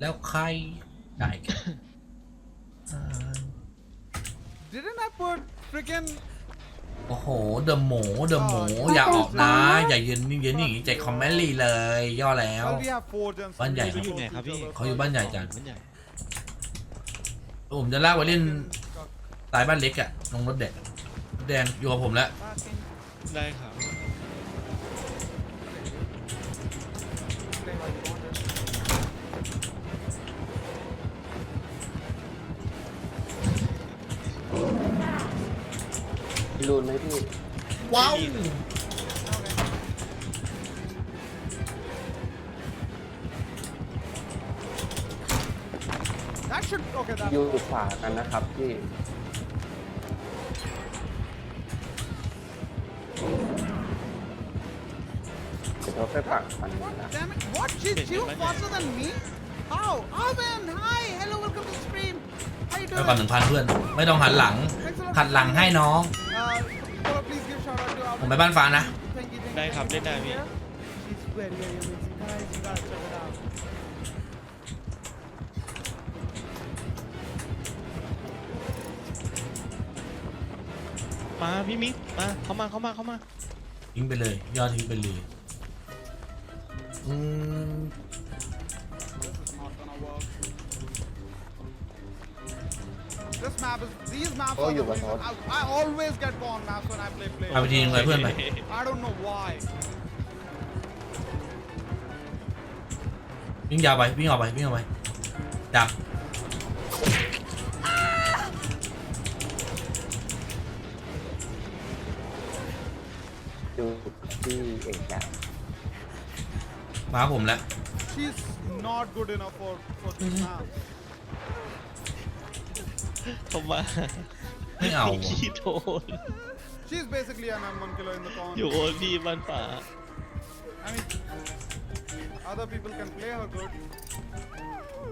แล้วใครได้กันอ่า Didn't I put freaking โอ้โห เดอะหมู เดอะหมู อย่าออกนะ อย่ายืนยืนอย่างนี้ใจคอมเมนต์ลีเลย ย่อแล้ว well we have four gens. Ban We Nhai can hả? go Này, to hả, each พี่? other. เขาอยู่บ้านใหญ่จังมันใหญ่ผมจะลากไปเล่นตายบ้านเล็กอะลงรถเด็กรถแดงอยู่กับผมแล้ว Parking. ได้ครับ รูนไหมพี่ ว้าว That should okay. That อยู่ขวากันนะครับพี่เดี๋ยวเราไปปักฟันนะ damn it! What? She she was faster than me? How? Alvin, hi, hello, welcome to the stream. How you แล้วก่อนห doing? นึ่งพันเพื่อน ไม่ต้องหันหลังหันหลังให้น้อง ผม Alvin. ไปบ้านฟ้านะ Thank you, thank you. ได้ครับ thank ได้ you. ได้พี่ She's very, very amazing, guys. You gotta check it out. มาพี่มิกมาเข้ามาเข้ามาเข้ามา ทิ้งไปเลย ยอดทิ้งไปเลยอืม This is not gonna work. This map is these maps Oh, are you the got reason hot. I, I always get gone maps when I play play. เอาไปทีนึงเลยเพื่อนไป I don't know why. วิ่งยาวไปวิ่งออกไปวิ่งออกไปดักดูที่เอกอะมาผมแล้ว She's not good enough for for this map. เข้ามาไม่เอาอะขี้โทน She's basically an M1 killer in the con. อยู่โอนพี่บ้านป่า I mean, other people can play her good,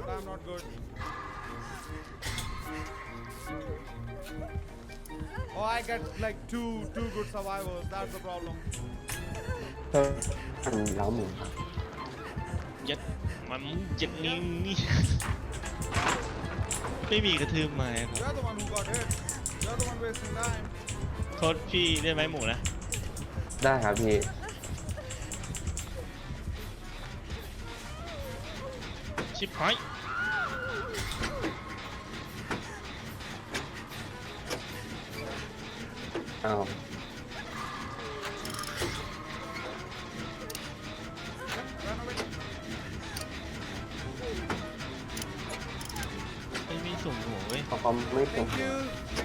but I'm not good. Oh, I get like two two good survivors. That's the problem. เพิ่มอันเล้าหมูครับยัดมันยัดนี่นี่ ไม่มีกระทืบไม้ครับ You're the one who got hit. You're the one wasting time. โทษพี่ได้ไหมหมูนะได้ครับพี่ ชิบหายอ้าว สุ่มหัวเว้ยเขาก็ไม่ตรง Thank you.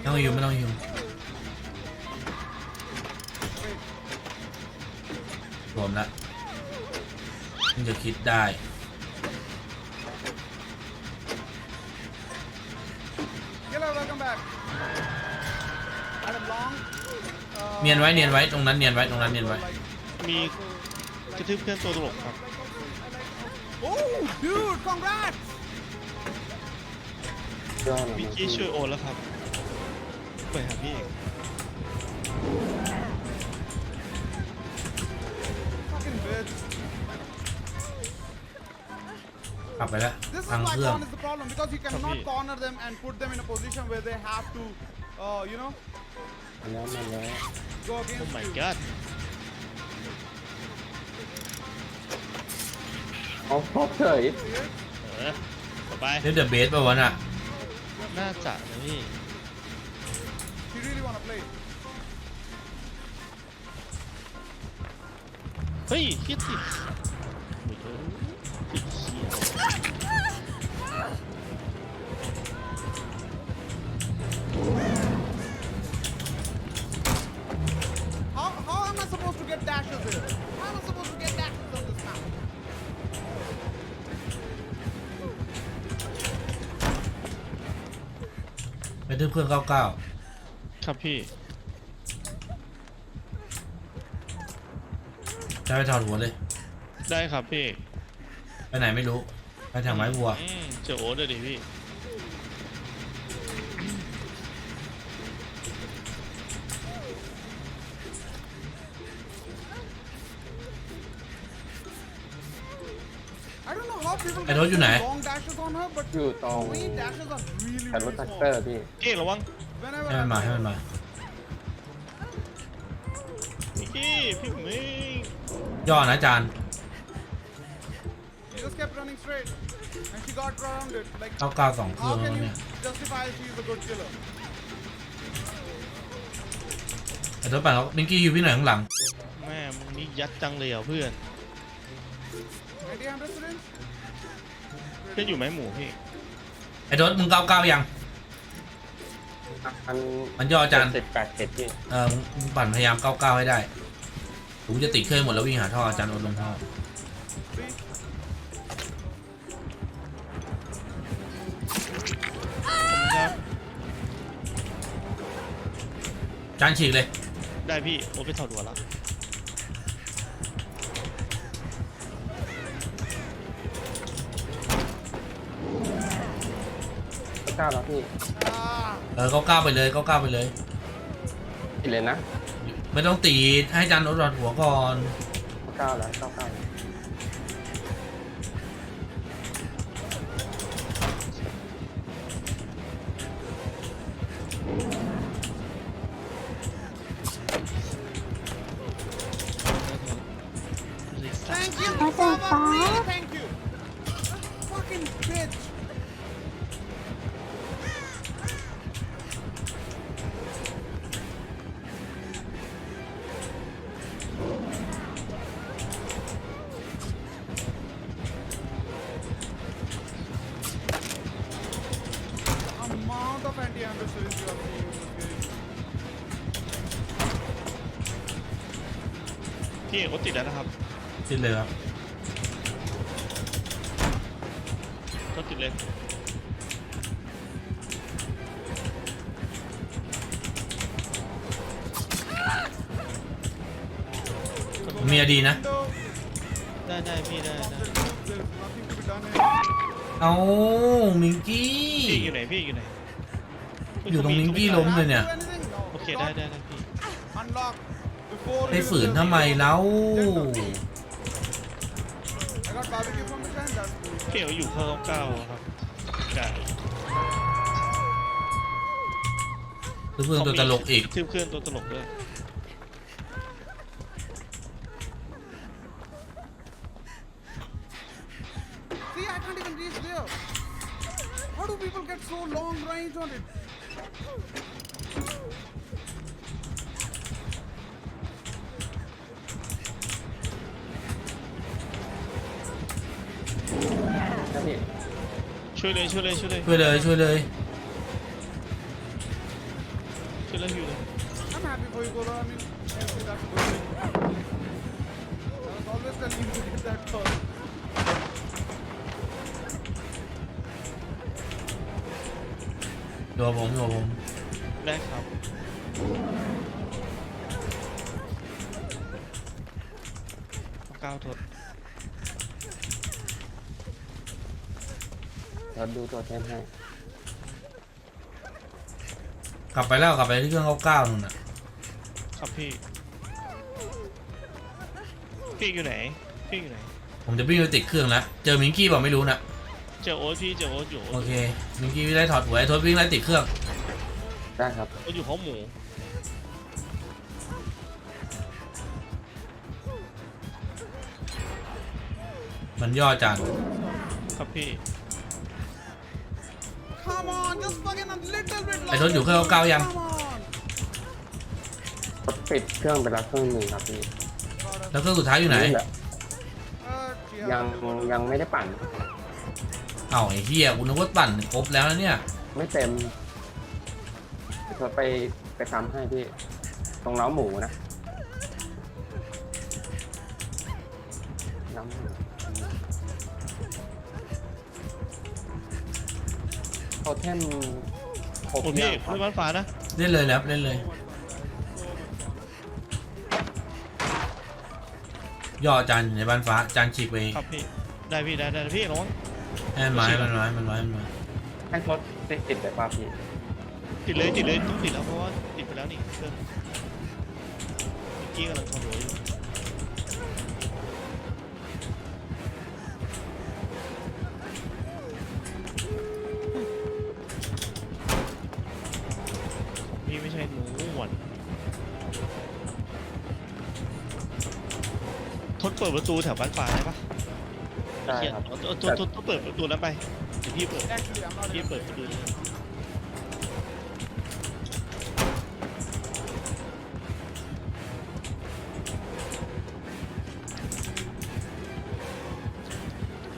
ไม่ต้องยิงไม่ต้องยิง Wait. รวมแล้วมันจะคิดได้ Killer, welcome back. Adam Long. Uh, เนียนไว้เนียนไว้ตรงนั้นเนียนไว้ตรงนั้นเนียนไว้ มีกระทืบเพื่อนตัวตลกครับ Oh, dude, congrats! ยอดเลยพี่นะกี้ช่วยโอนแล้วครับไปหาพี่เอก Fucking bitch. กลับไปแล้ว This is พัง why เครื่อง con is the problem because you cannot Copy. corner them and put them in a position where they have to, uh, you know, มาแล้วมาแล้ว go โอ้ against my you. god เอาพบเฉยเออต่อไปเล่นเดอะเบสป่าวะน่ะ น่าจะนะพี่ You really want to play? เฮ้ยคิดสิ ทึบเครื่องเก้าเก้าครับพี่ จะไปถอดหัวเลย ได้ครับพี่ไปไหนไม่รู้ ไปทางไม้วัว อืมเจอโอ๊ตเลยดิพี่ people I can know you do know. long dashes on her, but อยู่ตรง three dashes are really, แต่รถ really แท็ก small. เตอร์พี่เก้ระวัง Whenever ให้มัน I'm มาให้มัน like- มาพี่กี้พี่หมิงย่อนะอาจารย์ She just kept running straight. And she got grounded. Like, เก้าเก้าสองเครื่อ how ง can แล้ว you เนี่ย justify she's a good killer? ไอ้ตัวปั่นเขามิงกี้อยู่พี่หน่อยข้างหลังแม่มึงนี่ยัดจังเลยเหรอเพื่อน Anti-Hunter syringe? เพื่อนอยู่ไหมหมูพี่ไอ้ตัวมึงเก้าเก้ายัง อันมันย่ออาจารย์สิบแปดเจ็ดพี่เออมึงมึงปั่นพยายามเก้าเก้าให้ได้ผมจะติดเครื่องหมดแล้ววิ่งหาท่ออาจารย์โอนลงท่อ Three. ขอบคุณครับอาจารย์ฉีกเลย ได้พี่โอ้ไปถอดหัวละ ก้าแล้วพี่ Ah. เออเก้าเก้าไปเลยเก้าเก้าไปเลยอีกเลยนะไม่ต้องตีดให้อาจารย์โอนรอดหัวก่อนเก้าแล้วเก้าเก้าแล้วเลยสัตว์ Thank you, ติดแล้วนะครับติดเลยครับโทษติดเลยมีอดีนะ No, ได้ได้พี่ได้ได้ there's nothing to be done here. เอามิงกี้ พี่อยู่ไหนพี่อยู่ไหนอยู่ตรงมิงกี้ล้มเลยเนี่ย Do anything? No. โอเคได้ได้ได้พี่ Unlock before ไป you ฝืน will ทำไม be แล้ว gentle. I got barbecue from the stand. That's cool. พี่เอกอยู่ข้างเก้าครับไก่คือเพื่อนตัวตลกอีกทืบเครื่องตัวตลกด้วย ช่วยเลยช่วยเลยช่วยเลย ช่วยเลยช่วยเลย ช่วยเลยอยู่เลย I'm happy for you, Golo. I mean, honestly, that's a good thing. I was always telling you to get that first. ตัวผมตัวผม ได้ครับเก้าโทษ เราดูตัวเทมให้กลับไปแล้วกลับไปที่เครื่องเก้าเก้านู่นน่ะครับพี่ พี่อยู่ไหน พี่อยู่ไหน ผมจะวิ่งไปติดเครื่องแล้วเจอมิงกี้บอกไม่รู้นะเจอโอ๊ตพี่เจอโอ๊ตอยู่โอเคมิงกี้วิ่งไล่ถอดหัวไอ้ทศวิ่งไล่ติดเครื่องได้ครับโอ๊ตอยู่ห้องหมูมันย่ออาจารย์ครับพี่ ไอ้ทศอยู่เครื่องเก้ายัง Come on. รถปิดเครื่องไปแล้วเครื่องหนึ่งครับพี่แล้วเครื่องสุดท้ายอยู่ไหนแหละ Uh, she ยัง has- ยังไม่ได้ปั่น เอ้าไอ้เหี้ยกูนึกว่าปั่นครบแล้วนะเนี่ย ไม่เต็มเดี๋ยวไปไปทำให้พี่ ตรงเล้าหมูนะเล้าหมูโทเทม ครบโอ้พี่ยังครัไม่บบ้านฟ้านะเล่นเลยแล้วเล่นเลย ย่ออาจารย์อยู่ในบ้านฟ้าอาจารย์ฉีกไปครับพี่ได้พี่ได้ได้พี่ระวังให้มันมาให้มันมาให้มันมาให้มันมาให้ทดติดติดแต่ป้าพี่ติดเลยติดเลยต้องติดแล้วเพราะว่าติดไปแล้วนี่เครื่องเมื่อกี้กำลังทำหัวอยู่ เปิดประตูแถวบ้านฟ้าได้ปะได้เขียนครับเอาเอาทดทดทดเปิดประตูนั้นไปเดี๋ยวพี่เปิด Actually, I'm not พี่ even เปิดประตูนี้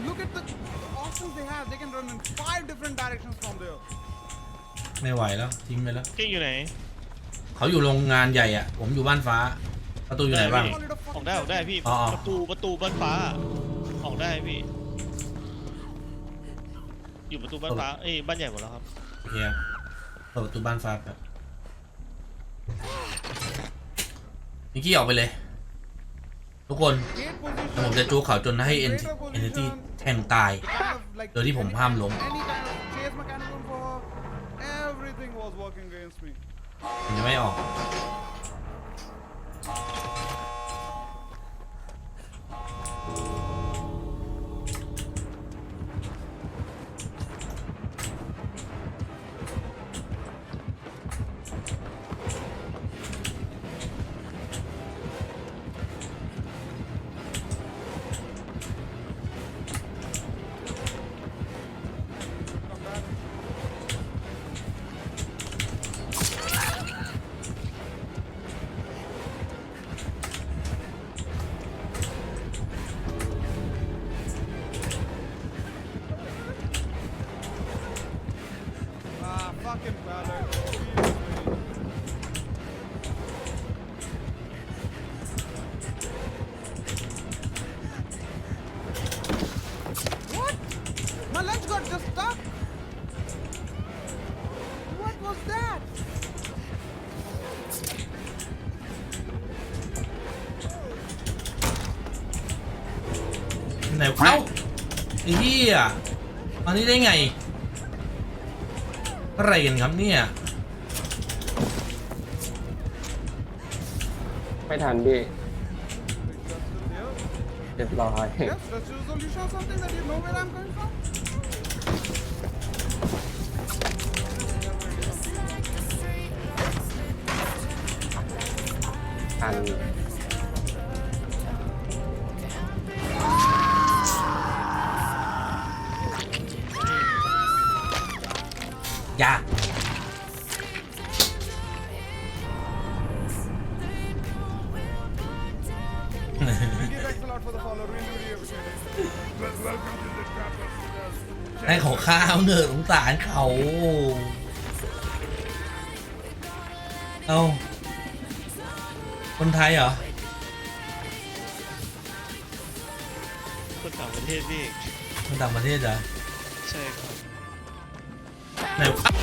Look at the, the options they have. They can run in five different directions from there. ไม่ไหวแล้วทิ้งไปแล้ว เก่งอยู่ไหน เขาอยู่โรงงานใหญ่อะผมอยู่บ้านฟ้า ประตูอยู่ไหนบ้างได้ ออกได้ออกได้พี่อ๋อ ประตูประตูบ้านฟ้า ออกได้พี่ อยู่ประตูบ้านฟ้าเอ้ยบ้านใหญ่หมดแล้วครับโอเคครับเปิดประตูบ้านฟ้าแบบนิกกี้ออกไปเลย ทุกคน Gate แล้วผม position. จะจูเขาจนให้เอ็นเอ็นตี้แทงตาย the kind of like โดยที่ผมห้ามล้ม any kind of chase mechanism for her. Everything was working against me. มันจะไม่ออก ไหนเอ้าไอ้เหี้ยมานี่ได้ไง อะไรกันครับเนี่ย ไม่ทันพี่ Just still there? เรียบร้อย Yes, that's ให้เขาข้าวเนอะสงสารเขา เอาคนไทยเหรอ คนต่างประเทศพี่คนต่างประเทศเหรอ ใช่ครับ ไหนวะ